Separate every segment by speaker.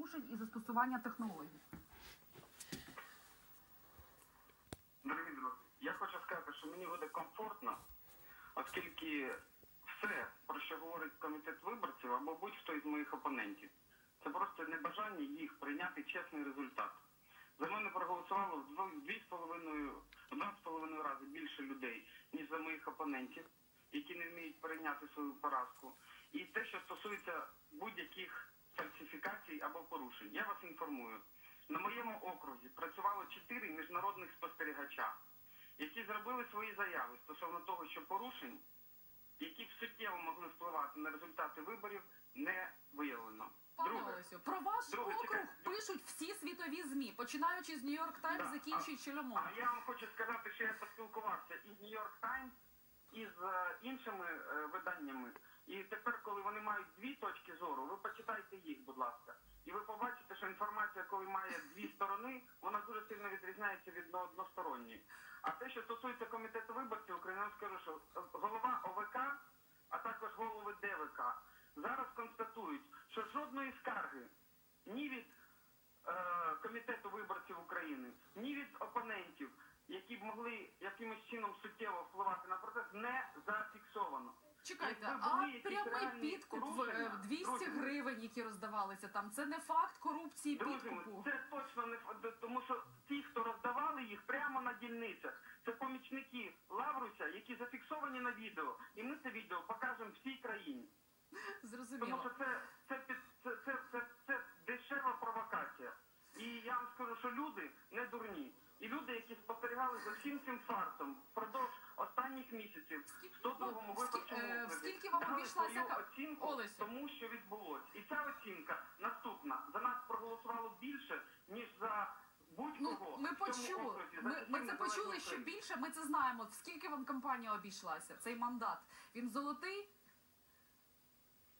Speaker 1: порушень і застосування технологій.
Speaker 2: Дорогі друзі, я хочу сказати, що мені буде комфортно, оскільки все, про що говорить комітет виборців або будь-хто із моїх опонентів, це просто небажання їх прийняти чесний результат. За мене проголосувало в дво- дві з половиною, в два з половиною рази більше людей, ніж за моїх опонентів, які не вміють прийняти свою поразку. І те, що стосується будь-яких фальсифікацій або порушень, я вас інформую. На моєму окрузі працювало чотири міжнародних спостерігача, які зробили свої заяви стосовно того, що порушень, які б суттєво могли впливати на результати виборів, не виявлено. Друге,
Speaker 1: Олесю, про ваш
Speaker 2: Друге,
Speaker 1: округ
Speaker 2: чекайте.
Speaker 1: пишуть всі світові змі, починаючи з Нью-Йорк Таймс,
Speaker 2: Да,
Speaker 1: закінчуючи
Speaker 2: а я вам хочу сказати, що я поспілкувався із Нью-Йорк Таймс, і з е, іншими е, виданнями. І тепер, коли вони мають дві точки зору, ви почитайте їх, будь ласка. І ви побачите, що інформація, коли має дві сторони, вона дуже сильно відрізняється від односторонньої. А те, що стосується комітету виборців України, я скажу, що голова ОВК, а також голови ДВК зараз констатують, що жодної скарги ні від е, комітету виборців України, ні від опонентів, які б могли якимось чином суттєво впливати на процес, не зафіксовано.
Speaker 1: Чекайте, а прямий підкуп в
Speaker 2: порушення,
Speaker 1: е, в 200 гривень, які роздавалися там, це не факт корупції підкупу.
Speaker 2: це точно не ф- тому, що ті, хто роздавали їх прямо на дільницях, це помічники Лавруся, які зафіксовані на відео, і ми це відео покажемо всій країні. Тому
Speaker 1: Зрозуміло.
Speaker 2: що це, це, це, це, це, це дешева провокація. І я вам скажу, що люди не дурні. І люди, які спостерігали за всім цим фартом впродовж останніх місяців в 102-му
Speaker 1: Ну,
Speaker 2: виборчому
Speaker 1: скі- е,
Speaker 2: окрузі,
Speaker 1: скільки вам
Speaker 2: дали
Speaker 1: обійшлася
Speaker 2: свою
Speaker 1: ка-
Speaker 2: оцінку
Speaker 1: Олесю?
Speaker 2: тому, що відбулось. І ця оцінка наступна. За нас проголосувало більше, ніж за будь-кого.
Speaker 1: Ну, ми
Speaker 2: в цьому
Speaker 1: почули.
Speaker 2: окрузі за
Speaker 1: Ми, ми це почули
Speaker 2: Що
Speaker 1: більше. Ми це знаємо. Скільки вам кампанія обійшлася? Цей мандат. Він золотий?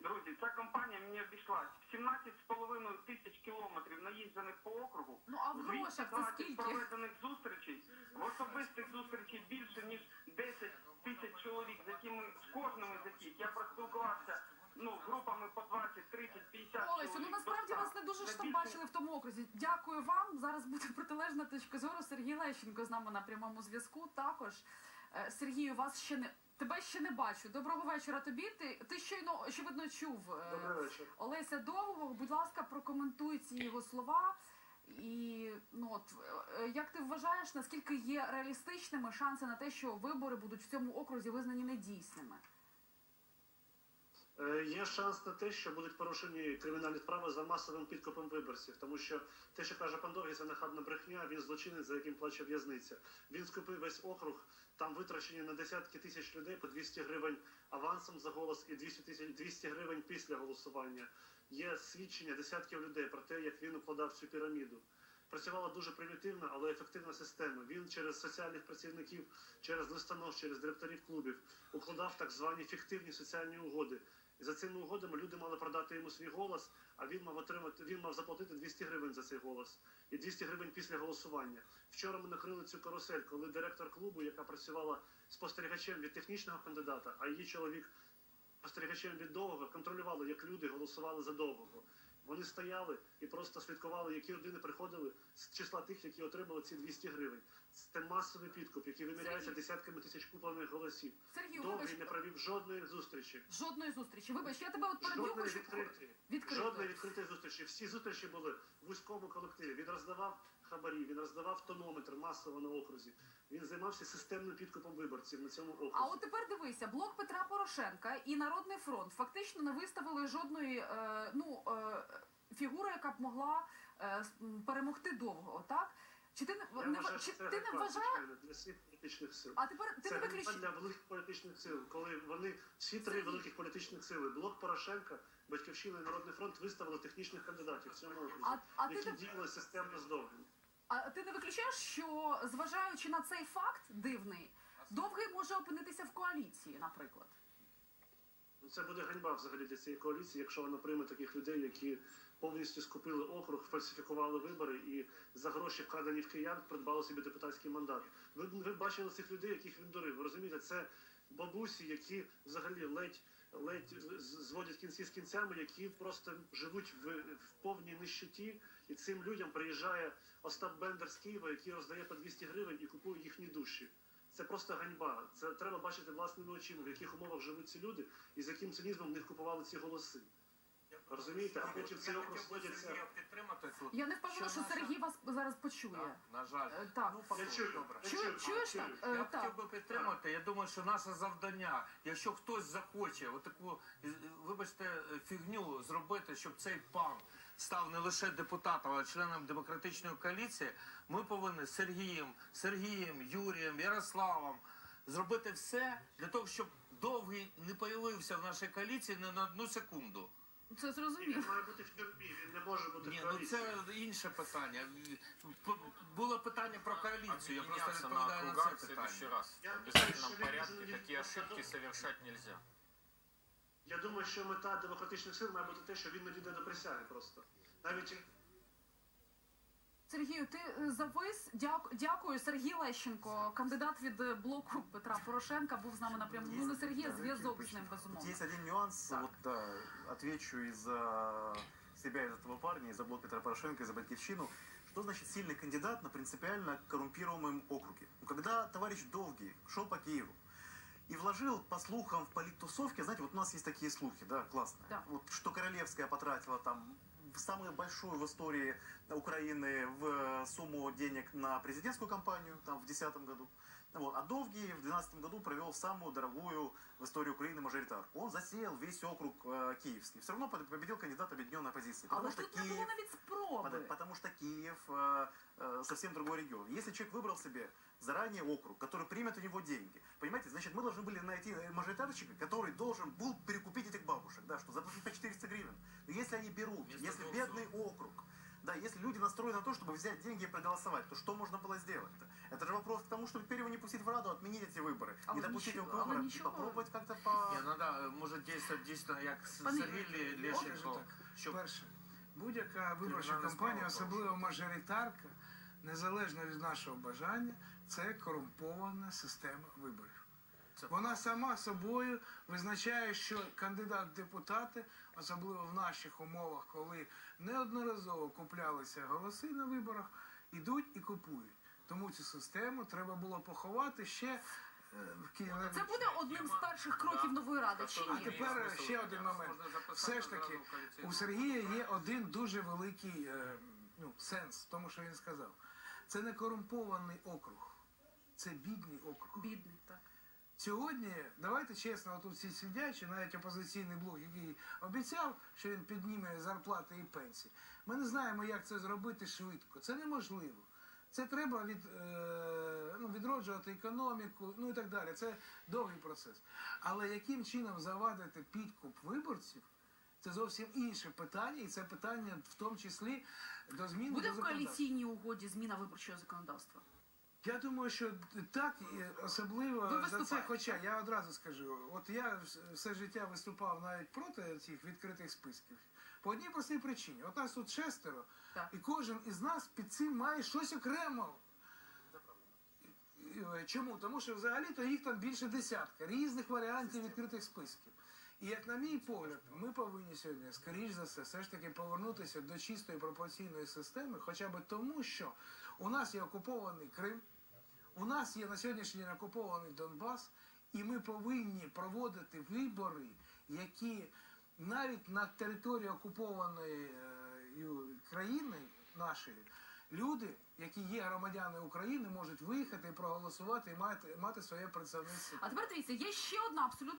Speaker 2: Друзі, ця компанія мені обійшлась 17,5 тисяч кілометрів наїжджених по округу.
Speaker 1: Ну, а в грошах це скільки?
Speaker 2: проведених зустрічей, в особистих зустрічей більше, ніж 10 тисяч чоловік, з якими, з кожним з яких я проспілкувався, ну, групами по 20, 30, 50
Speaker 1: Олесю, ну насправді вас не дуже ж там бачили в тому окрузі. Дякую вам. Зараз буде протилежна точка зору. Сергій Лещенко з нами на прямому зв'язку. Також Е, Сергію, вас ще не тебе ще не бачу. Доброго вечора тобі. Ти, ти щойно очевидно чув е,
Speaker 3: Добрий вечір.
Speaker 1: Олеся Довгого. Будь ласка, прокоментуй ці його слова. І ну от е, як ти вважаєш, наскільки є реалістичними шанси на те, що вибори будуть в цьому окрузі визнані недійсними?
Speaker 3: Е, Є шанс на те, що будуть порушені кримінальні справи за масовим підкупом виборців, тому що те, що каже пан Довгий, це нахабна брехня. Він злочинець, за яким плаче в'язниця. Він скупив весь округ. Там витрачені на десятки тисяч людей по 200 гривень авансом за голос і 200 тисяч 200 гривень після голосування. Є свідчення десятків людей про те, як він укладав цю піраміду. Працювала дуже примітивна, але ефективна система. Він через соціальних працівників, через листонос, через директорів клубів укладав так звані фіктивні соціальні угоди. І за цими угодами люди мали продати йому свій голос, а він мав отримати, він мав заплатити 200 гривень за цей голос і 200 гривень після голосування. Вчора ми накрили цю карусель, коли директор клубу, яка працювала спостерігачем від технічного кандидата, а її чоловік спостерігачем від довгого, контролювали, як люди голосували за довгого. Вони стояли і просто слідкували, які людини приходили з числа тих, які отримали ці 200 гривень. Це масовий підкуп, який виміряється десятками тисяч куплених голосів.
Speaker 1: Сергій
Speaker 3: Довгий не провів жодної зустрічі.
Speaker 1: жодної зустрічі. Вибач, я тебе от переб'ю,
Speaker 3: Жодної відкритої.
Speaker 1: Відкрито.
Speaker 3: Жодної відкритої зустрічі. Всі зустрічі були в вузькому колективі. Він роздавав хабарі, він роздавав тонометр масово на окрузі. Він займався системним підкупом виборців на цьому окрузі.
Speaker 1: А от тепер дивися, блок Петра Порошенка і Народний фронт фактично не виставили жодної е, ну, е, фігури, яка б могла е, перемогти довго, так? Чи ти не,
Speaker 3: Я
Speaker 1: не
Speaker 3: вважаю,
Speaker 1: чи
Speaker 3: це
Speaker 1: ти не
Speaker 3: звичайно, для всіх політичних сил.
Speaker 1: А тепер ти
Speaker 3: це
Speaker 1: не виключи.
Speaker 3: для великих політичних сил, коли вони всі три великих політичних сили, блок Порошенка, Батьківщина і Народний фронт виставили технічних кандидатів в цьому окрузі,
Speaker 1: А- а ти
Speaker 3: які
Speaker 1: не-
Speaker 3: діяли системно з довгим.
Speaker 1: А ти не виключаєш, що зважаючи на цей факт дивний, довгий може опинитися в коаліції, наприклад.
Speaker 3: Ну, Це буде ганьба взагалі для цієї коаліції, якщо вона прийме таких людей, які повністю скупили округ, фальсифікували вибори і за гроші, вкладені в киян, придбали собі депутатський мандат. Ви, ви бачили цих людей, яких він дурив. Розумієте, це бабусі, які взагалі ледь ледь зводять кінці з кінцями, які просто живуть в, в повній нищеті, і цим людям приїжджає Остап Бендер з Києва, який роздає по 200 гривень і купує їхні душі. Це просто ганьба. Це треба бачити власними очима, в яких умовах живуть ці люди і з яким цинізмом в них купували ці голоси. Розумієте? А потім цей округ сходяться.
Speaker 4: підтримати тут.
Speaker 1: Я не впевнена, що Сергій вас зараз почує.
Speaker 4: На жаль.
Speaker 1: Е, Так.
Speaker 4: Ну,
Speaker 3: Я чую,
Speaker 4: добре.
Speaker 3: я
Speaker 1: Чу-
Speaker 3: чую,
Speaker 1: чуєш
Speaker 3: чую.
Speaker 1: так? Е,
Speaker 4: Я
Speaker 1: так.
Speaker 4: хотів би підтримати. Я думаю, що наше завдання, якщо хтось захоче отаку, е, вибачте, е, фігню зробити, щоб цей пан став не лише депутатом, а членом демократичної коаліції, ми повинні з Сергієм, Сергієм, Юрієм, Ярославом зробити все для того, щоб довгий не появився в нашій коаліції не на одну секунду.
Speaker 1: Це
Speaker 3: І
Speaker 1: зрозуміло.
Speaker 3: він має бути в тюрмі, він не може бути
Speaker 4: Ні,
Speaker 3: в
Speaker 4: ну
Speaker 3: коаліції.
Speaker 4: це інше питання. П- Було питання про коаліцію. Я просто
Speaker 5: Объединяться на
Speaker 4: відповідаю на
Speaker 5: округах
Speaker 4: це
Speaker 5: следующий
Speaker 4: питання.
Speaker 5: раз.
Speaker 3: Я
Speaker 5: В обязательном
Speaker 3: считаю, что
Speaker 5: порядке
Speaker 3: люди
Speaker 5: такие
Speaker 3: не
Speaker 5: ошибки
Speaker 3: подумают.
Speaker 5: совершать нельзя.
Speaker 3: Я думаю, що мета демократичних сил має бути те, що він не дійде до присяги просто. Навіть
Speaker 1: Сергію, ти е, завис. Дяк- Дякую, Сергій Лещенко, кандидат від е, блоку Петра Порошенка, був з нами на прямому. Ну, не Сергій, а зв'язок з ним
Speaker 6: Тут
Speaker 1: безумовно.
Speaker 6: есть один нюанс,
Speaker 1: Так.
Speaker 6: вот да, отвечу из-за себя, из этого парня, из-за блока Петра Порошенко, из-за Батьковщину. Что значит сильный кандидат на принципиально коррумпируемом округе? Ну, когда товарищ Довгий шел по Киеву и вложил, по слухам, в политтусовке, знаете, вот у нас есть такие слухи, да, классные,
Speaker 1: Да.
Speaker 6: вот что Королевская потратила там самую большую в истории Украины в э, сумму денег на президентскую кампанию там, в 2010 году. Вот. А Довгий в 2012 году провел самую дорогую в истории Украины мажоритарку. Он засеял весь округ э, киевский. Все равно победил кандидат объединенной оппозиции. Потому
Speaker 1: Але
Speaker 6: что
Speaker 1: тут
Speaker 6: Киев...
Speaker 1: спроби.
Speaker 6: Потому, потому что Киев э, э, совсем другой регион. Если человек выбрал себе заранее округ, который примет у него деньги, понимаете, значит, мы должны были найти э, мажоритарщика, который должен был перекупить этих бабушек, да, что заплатить по 400 гривен. Но если они берут,
Speaker 4: Вместо
Speaker 6: если
Speaker 4: голоса.
Speaker 6: бедный округ, да, если люди настроены на то, чтобы взять деньги и проголосовать, то что можно было сделать-то? Это же вопрос к тому, чтобы теперь его не пустить в Раду, отменить эти выборы,
Speaker 1: А
Speaker 6: не
Speaker 1: вот
Speaker 6: допустить
Speaker 1: ничего-
Speaker 6: его к
Speaker 1: а вот
Speaker 6: выборам и
Speaker 1: ничего.
Speaker 6: попробовать как-то по...
Speaker 4: Ні, ну да, може дійсно, дійсно як С-
Speaker 1: Пане
Speaker 4: Сергій Лє-
Speaker 7: Скажу
Speaker 4: Лещенко,
Speaker 7: так,
Speaker 4: щоб
Speaker 7: перше, будь-яка виборча
Speaker 4: Кримінальна
Speaker 7: кампанія,
Speaker 4: справа,
Speaker 7: особливо мажоритарка, незалежно від нашого бажання, це корумпована система виборів. Вона сама собою визначає, що кандидат в депутати, особливо в наших умовах, коли неодноразово куплялися голоси на виборах, ідуть і купують. Тому цю систему треба було поховати ще е, в Києві.
Speaker 1: Це буде одним з перших кроків нової ради, чи
Speaker 7: А тепер ще один момент. Все ж таки, у Сергія є один дуже великий е, ну, сенс тому, що він сказав. Це не корумпований округ, це бідний округ.
Speaker 1: Бідний, так.
Speaker 7: Сьогодні, давайте чесно, тут всі сидячі, навіть опозиційний блок, який обіцяв, що він підніме зарплати і пенсії. Ми не знаємо, як це зробити швидко. Це неможливо. Це треба від, е, ну, відроджувати економіку, ну і так далі. Це довгий процес. Але яким чином завадити підкуп виборців? Це зовсім інше питання, і це питання в тому числі до змін
Speaker 1: Буде
Speaker 7: до
Speaker 1: в коаліційній угоді зміна виборчого законодавства.
Speaker 7: Я думаю, що так, особливо за це, хоча я одразу скажу, от я все життя виступав навіть проти цих відкритих списків. По одній простій причині. От нас тут шестеро,
Speaker 1: Так.
Speaker 7: і кожен із нас під цим має щось окремо. Чому? Тому що взагалі-то їх там більше десятка різних варіантів відкритих списків. І як на мій погляд, ми повинні сьогодні, скоріш за все, все ж таки повернутися до чистої пропорційної системи, хоча б тому, що у нас є окупований Крим, у нас є на сьогоднішній день окупований Донбас, і ми повинні проводити вибори, які навіть на території окупованої е, країни нашої люди, які є громадяни України, можуть виїхати проголосувати і мати, мати своє представництво.
Speaker 1: А тепер дивіться, є ще одна абсолютно.